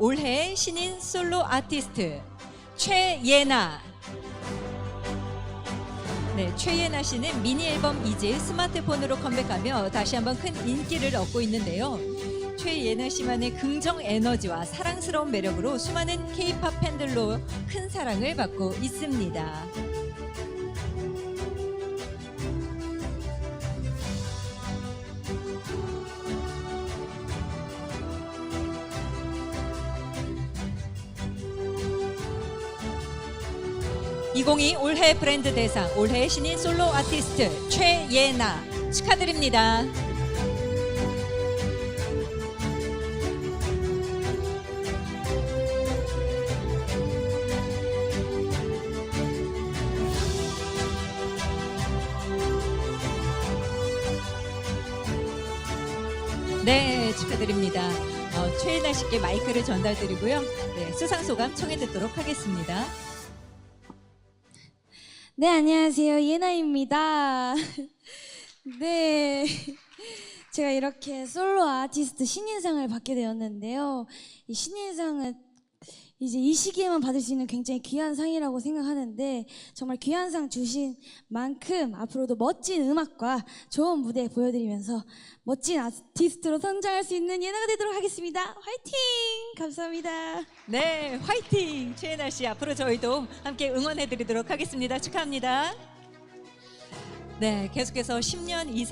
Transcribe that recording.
올해 신인 솔로 아티스트 최예나. 네, 최예나 씨는 미니 앨범 이제 스마트폰으로 컴백하며 다시 한번 큰 인기를 얻고 있는데요. 최예나 씨만의 긍정 에너지와 사랑스러운 매력으로 수많은 K-팝 팬들로 큰 사랑을 받고 있습니다. (2022) 올해 브랜드 대상 올해 신인 솔로 아티스트 최예나 축하드립니다. 네, 축하드립니다. 어, 최예나 씨께 마이크를 전달드리고요. 네, 수상 소감 청해 듣도록 하겠습니다. 네, 안녕하세요. 예나입니다. 네. 제가 이렇게 솔로 아티스트 신인상을 받게 되었는데요. 이 신인상은 이제 이 시기에만 받을 수 있는 굉장히 귀한 상이라고 생각하는데 정말 귀한 상 주신 만큼 앞으로도 멋진 음악과 좋은 무대 보여드리면서 멋진 아티스트로 성장할 수 있는 예나가 되도록 하겠습니다. 화이팅! 감사합니다. 네, 화이팅! 최예나 씨 앞으로 저희도 함께 응원해 드리도록 하겠습니다. 축하합니다. 네, 계속해서 10년 이상